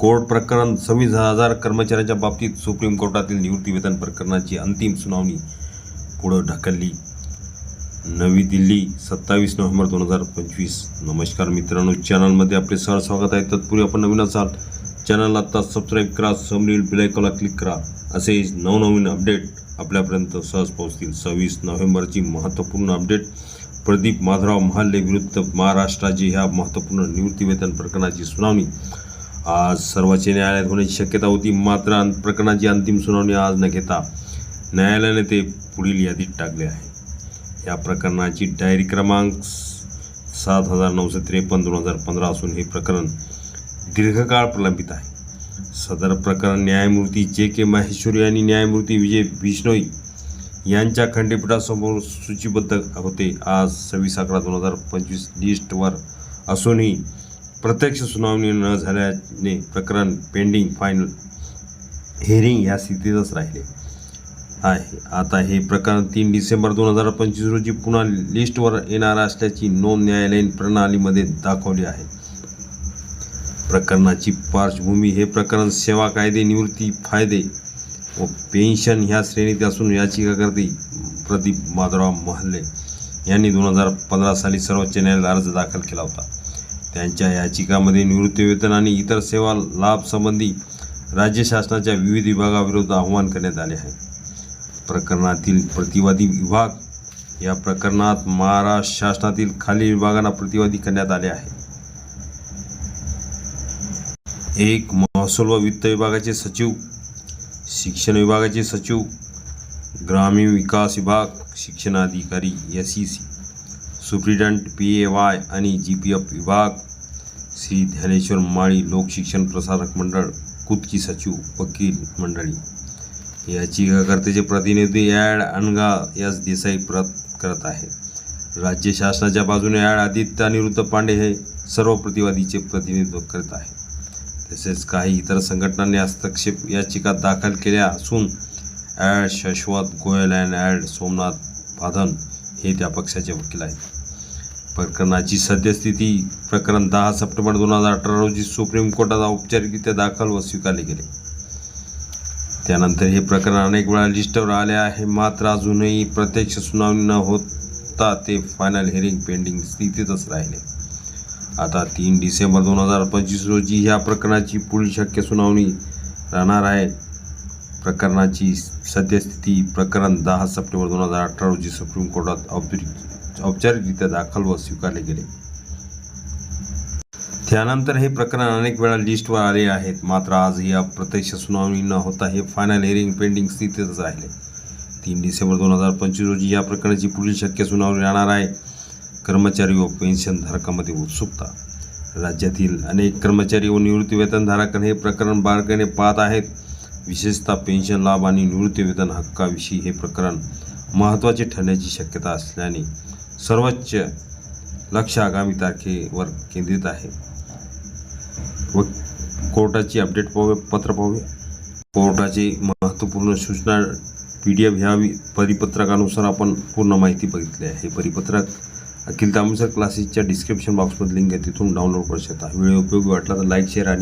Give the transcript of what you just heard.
Court प्रकरण सव्वीस हजार कर्मचाऱ्यांच्या बाबतीत सुप्रीम कोर्टातील निवृत्ती वेतन प्रकरणाची अंतिम सुनावणी पुढं ढकलली. नवी दिल्ली सत्तावीस नोव्हेंबर दोन हजार पंचवीस. नमस्कार मित्रांनो चॅनलमध्ये आपले सहज स्वागत आहे. तत्पूर्वी आपण नवीन असाल चॅनल आत्ता सबस्क्राईब करा समरील बिलायकॉला क्लिक करा. असे नवनवीन अपडेट आपल्यापर्यंत सहज पोहोचतील. सव्वीस नोव्हेंबरची महत्त्वपूर्ण अपडेट प्रदीप माधवराव महाले विरुद्ध महाराष्ट्राची ह्या महत्त्वपूर्ण निवृत्ती वेतन प्रकरणाची सुनावणी. आज सर्वोच्च न्यायालयात होण्याची शक्यता होती मात्र प्रकरणाची अंतिम सुनावणी आज न घेता न्यायालयाने ते पुढील यादीत टाकले आहे. या प्रकरणाची डायरी क्रमांक सात हजार नऊशे त्रेपन्न दोन हजार पंधरा असून हे प्रकरण दीर्घकाळ प्रलंबित आहे. सदर प्रकरण न्यायमूर्ती जे के माहेश्वरी आणि न्यायमूर्ती विजय बिष्णोई यांच्या खंडपीठासमोर सूचीबद्ध होते. आज सव्वीस अकरा दोन हजार पंचवीस लिस्टवर असूनही प्रत्यक्ष सुनावणी न झाल्याने प्रकरण पेंडिंग फायनल हेअरिंग या स्थितीतच राहिले. आहे. आता हे प्रकरण तीन डिसेंबर दोन हजार पंचवीस रोजी पुन्हा लिस्टवर येणार असल्याची नोंद न्यायालयीन प्रणालीमध्ये दाखवली आहे. प्रकरणाची पार्श्वभूमी हे प्रकरण सेवा कायदे निवृत्ती फायदे व पेन्शन ह्या श्रेणीत असून याचिकाकर्ते प्रदीप माधवराव महले यांनी दोन हजार पंधरा साली सर्वोच्च न्यायालयात अर्ज दाखल केला होता. त्यांच्या याचिकामध्ये निवृत्तीवेतन आणि इतर सेवा लाभ संबंधी राज्य शासनाच्या विविध विभागाविरुद्ध आव्हान करण्यात आले आहे. प्रकरणातील प्रतिवादी विभाग या प्रकरणात महाराष्ट्र शासनातील खालील विभागांना प्रतिवादी करण्यात आले आहे. एक महसूल व वित्त विभागाचे सचिव शिक्षण विभागाचे सचिव ग्रामीण विकास विभाग शिक्षणाधिकारी S C C superintendent P A Y आणि जी पी एफ विभाग श्री ध्यानेश्वर माळी लोकशिक्षण प्रसारक मंडळ कुदकी सचिव वकील मंडळी. याचिकाकर्त्याचे प्रतिनिधी ॲड अनगा एस देसाई प्रत करत आहे. राज्य शासनाच्या बाजूने ॲड आदित्य अनिरुद्ध पांडे हे सर्व प्रतिवादीचे प्रतिनिधित्व करत आहे. तसेच काही इतर संघटनांनी हस्तक्षेप याचिका दाखल केल्या असून ॲड शश्वत गोयल अँड ॲड सोमनाथ पाधन हे त्या पक्षाचे वकील आहेत. प्रकरणाची सद्यस्थिती प्रकरण दहा सप्टेंबर दोन हजार अठरा रोजी सुप्रीम कोर्टात औपचारिकरित्या दाखल व स्वीकारले गेले. त्यानंतर हे प्रकरण अनेक वेळा लिस्टवर आले आहे. मात्र अजूनही प्रत्यक्ष सुनावणी न होता ते फायनल हिअरिंग पेंडिंग स्थितीतच राहिले. आता तीन डिसेंबर दोन हजार पंचवीस रोजी ह्या प्रकरणाची पुढील शक्य सुनावणी राहणार आहे. प्रकरणाची सद्यस्थिती प्रकरण दहा सप्टेंबर दोन हजार अठरा रोजी सुप्रीम कोर्टात औपचारिक औपचारिकरित्या दाखल व स्वीकारले गेले. त्यानंतर हे प्रकरण अनेक वेळा लिस्टवर आले आहेत. मात्र आज या प्रत्यक्ष सुनावणी न होता हे फायनल हिअरिंग पेंडिंग स्थितीतच राहिले. तीन डिसेंबर दोन हजार पंचवीस रोजी या प्रकरणाची पुढील शक्य सुनावणी राहणार आहे. कर्मचारी व पेन्शनधारकामध्ये उत्सुकता. राज्यातील अनेक कर्मचारी व निवृत्ती वेतनधारकांना हे प्रकरण बारकाईने पाहत आहेत. विशेषतः पेन्शन लाभ आणि निवृत्ती वेतन हक्काविषयी हे प्रकरण महत्त्वाचे ठरण्याची शक्यता असल्याने सर्वोच्च लक्ष आगामी तारखेवर केंद्रित आहे. व कोर्टाची अपडेट पाहू पत्र पाहूया. कोर्टाची महत्त्वपूर्ण सूचना पी डी एफ ह्या परिपत्रकानुसार आपण पूर्ण माहिती बघितली आहे. हे परिपत्रक अखिल तामसर क्लासेसच्या डिस्क्रिप्शन बॉक्समध्ये लिंक आहे तिथून डाउनलोड करू शकता. व्हिडिओ उपयोगी वाटला तर लाईक शेअर आणि